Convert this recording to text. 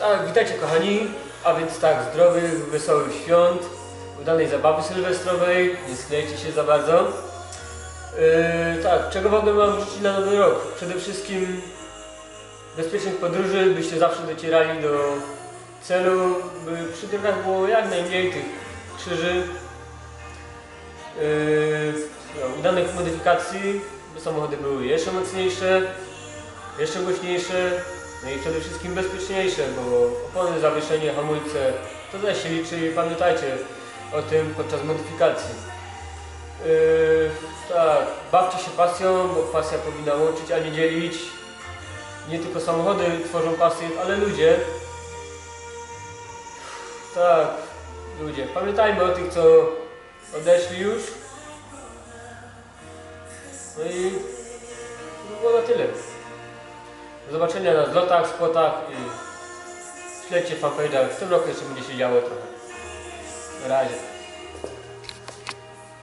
Tak, witajcie kochani, a więc tak, zdrowych, wesołych świąt, udanej zabawy sylwestrowej, nie sklejcie się za bardzo. Yy, tak, czego w ogóle mam życzyć na nowy rok? Przede wszystkim bezpiecznych podróży, byście zawsze docierali do celu, by przy drogach było jak najmniej tych krzyży. Yy, no, udanych modyfikacji, by samochody były jeszcze mocniejsze, jeszcze głośniejsze, no i przede wszystkim bezpieczniejsze, bo opony, zawieszenie, hamulce, to też się liczy i pamiętajcie o tym podczas modyfikacji. Yy, tak, bawcie się pasją, bo pasja powinna łączyć, a nie dzielić. Nie tylko samochody tworzą pasję, ale ludzie. Tak, ludzie. Pamiętajmy o tych, co odeszli już. No i to było na tyle. Do zobaczenia na zlotach, spotach i śledźcie fanpage'a. W tym roku jeszcze będzie się działo trochę. Na razie.